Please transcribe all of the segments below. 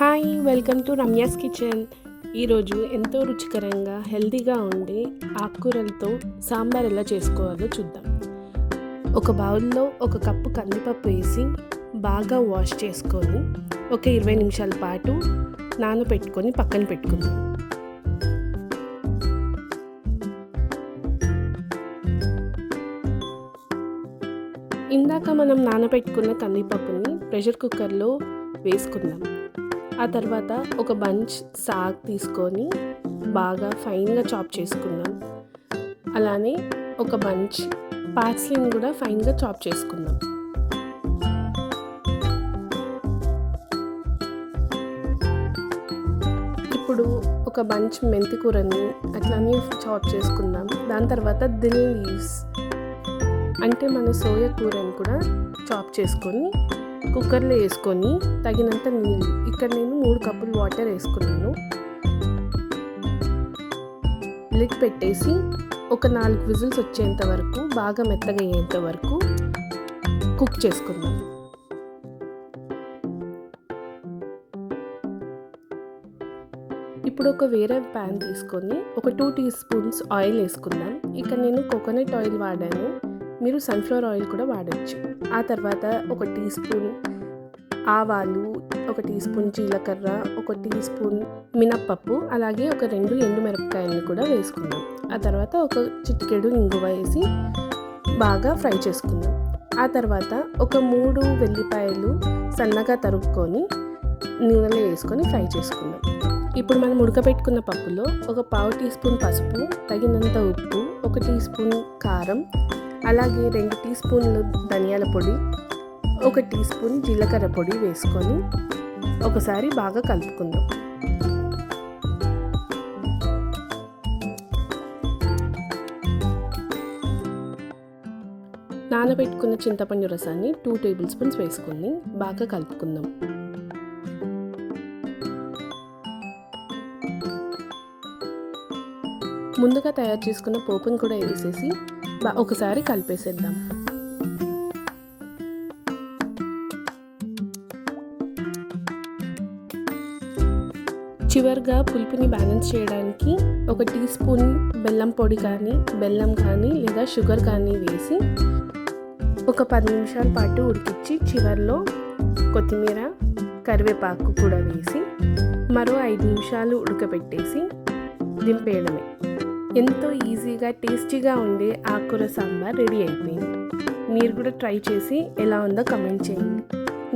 Hi welcome to Ramya's kitchen. ఈరోజు ఎంతో రుచికరంగా హెల్తీగా ఉండే ఆకుకూరలతో సాంబార్ ఎలా చేసుకోవాలో చూద్దాం. ఒక బౌల్లో ఒక కప్పు కందిపప్పు వేసి బాగా వాష్ చేసుకొని ఒక ఇరవై నిమిషాల పాటు నానబెట్టుకొని పక్కన పెట్టుకుందాం. ఇందాక మనం నానబెట్టుకున్న కందిపప్పుని ప్రెషర్ కుక్కర్లో వేసుకుందాం. ఆ తర్వాత ఒక బంచ్ సాగ్ తీసుకొని బాగా ఫైన్గా చాప్ చేసుకుందాం. అలానే ఒక బంచ్ పార్స్లీని కూడా ఫైన్గా చాప్ చేసుకుందాం. ఇప్పుడు ఒక బంచ్ మెంతి కూరని అట్లానే చాప్ చేసుకుందాం. దాని తర్వాత దిల్ లీవ్స్ అంటే మన సోయా కూరని కూడా చాప్ చేసుకొని కుక్కర్లో వేసుకొని తగినంత నీళ్ళు. ఇక్కడ నేను మూడు కప్పులు వాటర్ వేసుకున్నాను. లిడ్ పెట్టేసి ఒక నాలుగు విజిల్స్ వచ్చేంత వరకు బాగా మెత్తగా అయ్యేంత వరకు కుక్ చేసుకుందాం. ఇప్పుడు ఒక వేరే ప్యాన్ తీసుకొని ఒక టూ టీ స్పూన్స్ ఆయిల్ వేసుకుందాం. ఇక్కడ నేను కోకోనట్ ఆయిల్ వాడాను. మీరు సన్ఫ్లవర్ ఆయిల్ కూడా వాడచ్చు. ఆ తర్వాత ఒక టీ స్పూన్ ఆవాలు ఒక టీ స్పూన్ జీలకర్ర ఒక టీ స్పూన్ మినప్పప్పు అలాగే ఒక రెండు ఎండు మిరపకాయలను కూడా వేసుకుందాం ఆ తర్వాత ఒక చిటికెడు ఇంగువ వేసి బాగా ఫ్రై చేసుకుందాం ఆ తర్వాత ఒక మూడు వెల్లిపాయలు సన్నగా తరుక్కొని నూనెలో వేసుకొని ఫ్రై చేసుకుందాం ఇప్పుడు మనం ఉడకబెట్టుకున్న పప్పులో ఒక పావు టీ స్పూన్ పసుపు తగినంత ఉప్పు ఒక టీ స్పూన్ కారం అలాగే రెండు టీ స్పూన్లు ధనియాల పొడి ఒక టీ స్పూన్ జీలకర్ర పొడి వేసుకొని ఒకసారి బాగా కలుపుకుందాం. నానబెట్టుకున్న చింతపండు రసాన్ని టూ టేబుల్ స్పూన్స్ వేసుకొని బాగా కలుపుకుందాం. ముందుగా తయారు చేసుకున్న పోపును కూడా వేసేసి ఒకసారి కలిపేసేద్దాం. చివరిగా పులుపుని బ్యాలెన్స్ చేయడానికి ఒక టీ స్పూన్ బెల్లం పొడి కానీ బెల్లం కానీ లేదా షుగర్ కానీ వేసి ఒక పది నిమిషాల పాటు ఉడికించి చివరిలో కొత్తిమీర కరివేపాకు కూడా వేసి మరో ఐదు నిమిషాలు ఉడకబెట్టేసి దింపేయడమే. ఎంతో ఈజీగా టేస్టీగా ఉండే ఆకుకూర సాంబార్ రెడీ అయిపోయింది. మీరు కూడా ట్రై చేసి ఎలా ఉందో కమెంట్ చేయండి.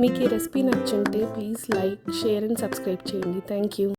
మీకు ఈ recipe నచ్చుంటే please like share and subscribe చేయండి. Thank you.